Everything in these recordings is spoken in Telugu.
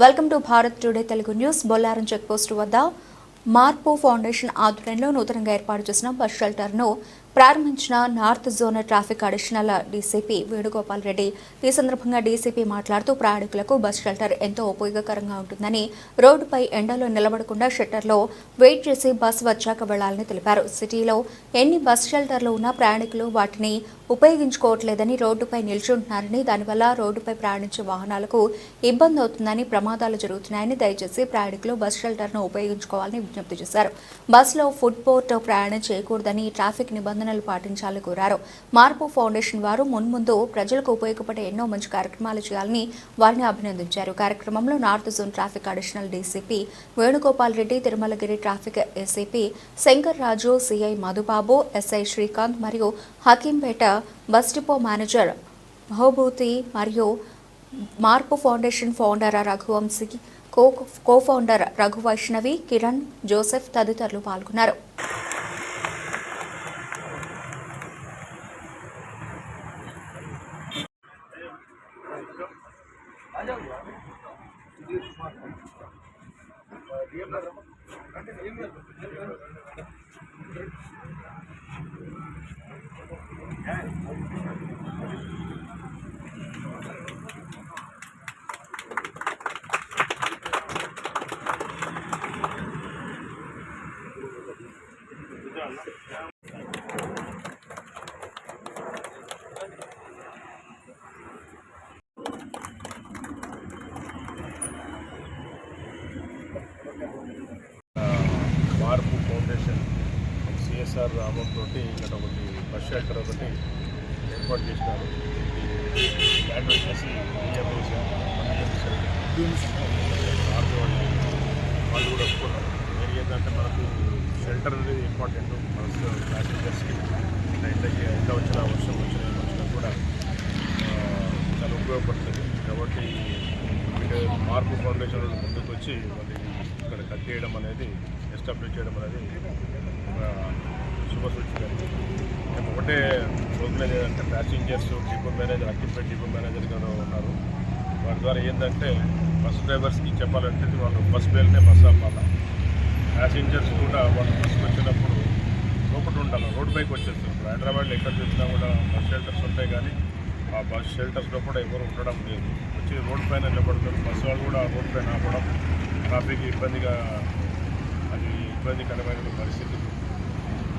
Welcome to Bharat today Telugu news Bollaram checkpost వద్ద మార్పు ఫౌండేషన్ ఆధ్వర్యంలో నూతనంగా ఏర్పాటు చేసిన బస్ షెల్టర్ను ప్రారంభించిన north zone traffic additional DCP Venugopal Reddy. ఈ సందర్భంగా డీసీపీ మాట్లాడుతూ ప్రయాణికులకు బస్ షెల్టర్ ఎంతో ఉపయోగకరంగా ఉంటుందని రోడ్డుపై ఎండలో నిలబడకుండా షెల్టర్లో వెయిట్ చేసి బస్ వచ్చాక వెళ్ళాలని తెలిపారు. సిటీలో ఎన్ని బస్ షెల్టర్లు ఉన్నా ప్రయాణికులు వాటిని ఉపయోగించుకోవట్లేదని రోడ్డుపై నిల్చుంటున్నారని దానివల్ల రోడ్డుపై ప్రయాణించే వాహనాలకు ఇబ్బంది అవుతుందని ప్రమాదాలు జరుగుతున్నాయని దయచేసి ప్రయాణికులు బస్ షెల్టర్ను ఉపయోగించుకోవాలని విజ్ఞప్తి చేశారు. బస్సులో ఫుడ్ పోర్ట్ ప్రయాణం చేయకూడదని ట్రాఫిక్ నిబంధన నిబంధనలు పాటించాలని కోరారు మార్పు ఫౌండేషన్ వారు మున్ముందు ప్రజలకు ఉపయోగపడే ఎన్నో మంచి కార్యక్రమాలు చేయాలని వారిని అభినందించారు కార్యక్రమంలో north zone traffic additional DCP Venugopal Reddy Tirumalagiri traffic ACP Shankar Raju CI Madhubabu SI Srikanth మరియు Hakimpet bus depot manager Mahobhuti మరియు Marpu foundation founder Raghuvamshi co co-founder Raghu Vaishnavi Kiran Joseph తదితరులు పాల్గొన్నారు మార్పు ఫౌండేషన్ సిఎస్ఆర్ అమౌంట్ తోటి ఇక్కడ ఒకటి బస్ షెల్టర్ ఒకటి ఏర్పాటు చేసినారు ల్యాండ్ వచ్చేసి వాళ్ళు కూడా ఒప్పుకున్నారు. మరి ఏంటంటే మనకు షెల్టర్ అనేది ఇంపార్టెంట్. మనకు ప్యాసింజర్స్కి ఎండ ఎంత వచ్చినా వర్షం వచ్చినా వచ్చినా కూడా చాలా ఉపయోగపడుతుంది. కాబట్టి మార్పు ఫౌండేషన్ ముందుకు వచ్చి మళ్ళీ ఇక్కడ కట్టేయడం అనేది ఎస్టాబ్లిష్ చేయడం అనేది శుభ సూచిక. మేము ఒకటే రోజులేదు అంటే passengers depot manager Hakimpet depot manager గారు ఉన్నారు. వారి ద్వారా ఏంటంటే బస్ డ్రైవర్స్కి చెప్పాలంటే వాళ్ళు బస్ బెల్ట్నే బస్ అవ్వాలా ప్యాసింజర్స్ కూడా వాళ్ళు బస్సుకు వచ్చినప్పుడు లోపల ఉండాలి రోడ్ పైకి వచ్చేస్తారు. ఇప్పుడు హైదరాబాద్లో ఎక్కడ చూసినా కూడా బస్ షెల్టర్స్ ఉంటాయి కానీ ఆ బస్ షెల్టర్స్లో కూడా ఎవరు ఉండడం లేదు. వచ్చి రోడ్ పైన నిలబడతారు. బస్సు వాళ్ళు కూడా రోడ్ పైన ఆపడం ట్రాఫిక్ ఇబ్బందిగా ఇబ్బందికరమైన పరిస్థితి.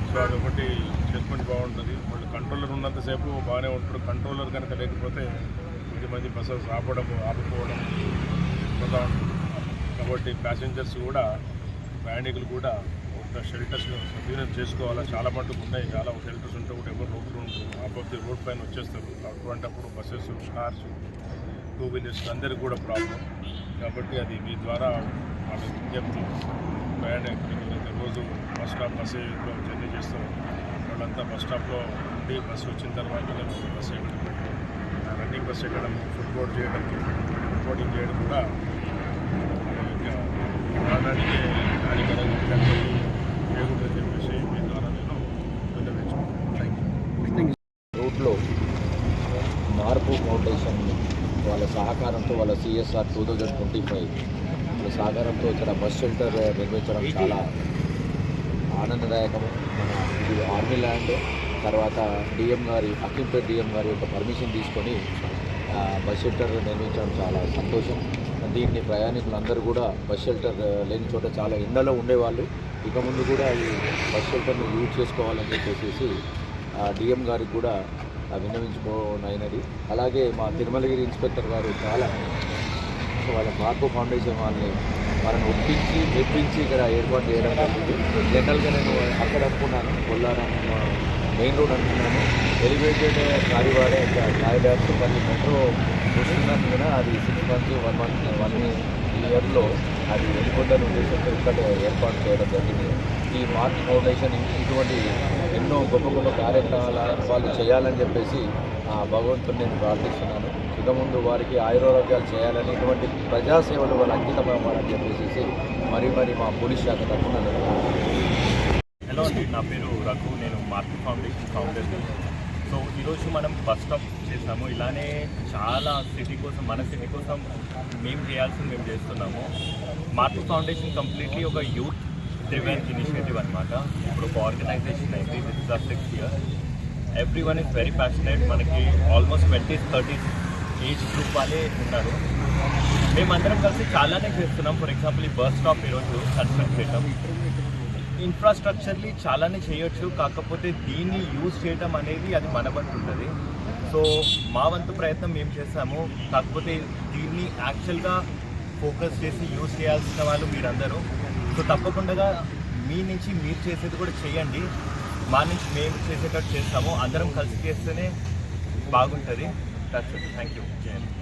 సో అదొకటి ట్రీట్మెంట్ బాగుంటుంది. వాళ్ళు కంట్రోలర్ ఉన్నంతసేపు బాగానే ఉంటాడు కంట్రోలర్ కనుక లేకపోతే కొద్ది మంది బస్సెస్ ఆపడం ఆపుకోవడం పోతూ ఉంటుంది. కాబట్టి ప్యాసింజర్స్ కూడా ప్రయాణికులు కూడా ఒక షెల్టర్స్ సద్వినియోగం చేసుకోవాలా? చాలా మటుకు ఉన్నాయి. చాలా షెల్టర్స్ ఉంటే కూడా ఎవరు రోడ్లు ఉంటారు ఆపోతే రోడ్ పైన వచ్చేస్తారు. అటువంటిప్పుడు బస్సెస్ కార్స్ టూ వీలర్స్ అందరికీ కూడా ప్రాబ్లం కాబట్టి అది మీ ద్వారా వాళ్ళ విజ్ఞప్తి రోజు బస్ స్టాప్ బస్ జర్నీ చేస్తూ వాళ్ళంతా బస్ స్టాప్లో ఉండి బస్సు వచ్చిన తర్వాత బస్సు ఎక్కడం రన్నింగ్ బస్ ఎక్కడం ఫుడ్ బోర్డ్ చేయడం రిపోర్టింగ్ చేయడం కూడా ఇంకా ప్రాణానికి హానికరంగా ఉండడానికి చెప్పేసి మీ ద్వారా నేను రూట్లో మార్పు ఫౌండేషన్ వాళ్ళ సహకారంతో వాళ్ళ CSR two thousand twenty five సహకారంతో ఇక్కడ బస్ షెల్టర్ నిర్మించడం చాలా ఆనందదాయకము మన ఇది ఆర్మీ ల్యాండ్ తర్వాత డిఎం గారి అకింపేట్ డిఎం గారి యొక్క పర్మిషన్ తీసుకొని బస్ షెల్టర్ నిర్మించడం చాలా సంతోషం. దీన్ని ప్రయాణికులందరూ కూడా బస్ షెల్టర్ లేని చోట చాలా ఎండలో ఉండేవాళ్ళు. ఇక ముందు కూడా ఈ బస్ షెల్టర్ను యూజ్ చేసుకోవాలని చెప్పేసి డిఎం గారికి కూడా విన్నవించుకోనైనది. అలాగే మా తిరుమలగిరి ఇన్స్పెక్టర్ గారు చాలా వాళ్ళ మార్పు ఫౌండేషన్ వాళ్ళని వాళ్ళని ఒప్పించి మెప్పించి ఇక్కడ ఏర్పాటు చేయడం జరిగింది. జనరల్గా నేను అక్కడ అనుకున్నాను కొల్లారం మెయిన్ రోడ్ అనుకున్నాను. ఎలివేటెడ్ కారివాడ కారిడార్స్ మళ్ళీ మెట్రో వస్తున్నాను కూడా అది six months one month one ఇయర్లో అది వెళ్ళిపోతాను ఉద్దేశంతో ఇక్కడ ఏర్పాటు చేయడం జరిగింది. ఈ మార్క్ ఫౌండేషన్ ఇటువంటి ఎన్నో గొప్ప గొప్ప కార్యక్రమాలు చేయాలని చెప్పేసి ఆ భగవంతుని నేను ప్రార్థిస్తున్నాను. ఇక ముందు వారికి ఆయురారోగ్యాలు చేయాలని ఇటువంటి ప్రజాసేవలు వాళ్ళు అంకితమవ్వాలని చెప్పేసి మరి మరి మా పోలీస్ శాఖ తరఫున హలో అండి నా పేరు రఘు నేను మార్కెట్ ఫౌండేషన్ ఫౌండర్ సో ఈరోజు మనం బస్ స్టాప్ చేసాము. ఇలానే చాలా సిటీ కోసం మన సిటీ కోసం మేము చేయాల్సింది మేము చేస్తున్నాము. మార్కెట్ ఫౌండేషన్ కంప్లీట్లీ ఒక యూత్ డ్రివెన్ ఇనిషియేటివ్ అనమాట ఇప్పుడు ఒక ఆర్గనైజేషన్ అయింది this are six year every one is very passionate మనకి almost twenties thirties age group వాళ్ళే ఉన్నారు మేమందరం కలిసి చాలానే చేస్తున్నాం. ఫర్ ఎగ్జాంపుల్ ఈ బస్ స్టాప్ ఈరోజు కన్స్ట్రక్ట్ చేయటం. ఇన్ఫ్రాస్ట్రక్చర్లీ చాలానే చేయొచ్చు. కాకపోతే దీన్ని యూజ్ చేయటం అనేది అది మన వంతు ఉంటుంది. సో మా వంతు ప్రయత్నం మేము చేస్తాము? కాకపోతే దీన్ని యాక్చువల్గా ఫోకస్ చేసి యూజ్ చేయాల్సిన వాళ్ళు మీరందరూ. సో తప్పకుండా మీ నుంచి మీరు చేసేది కూడా చేయండి. మా నుంచి మేము చేసేటట్టు చేస్తాము. అందరం కలిసి చేస్తేనే బాగుంటుంది. That's it. Thank you.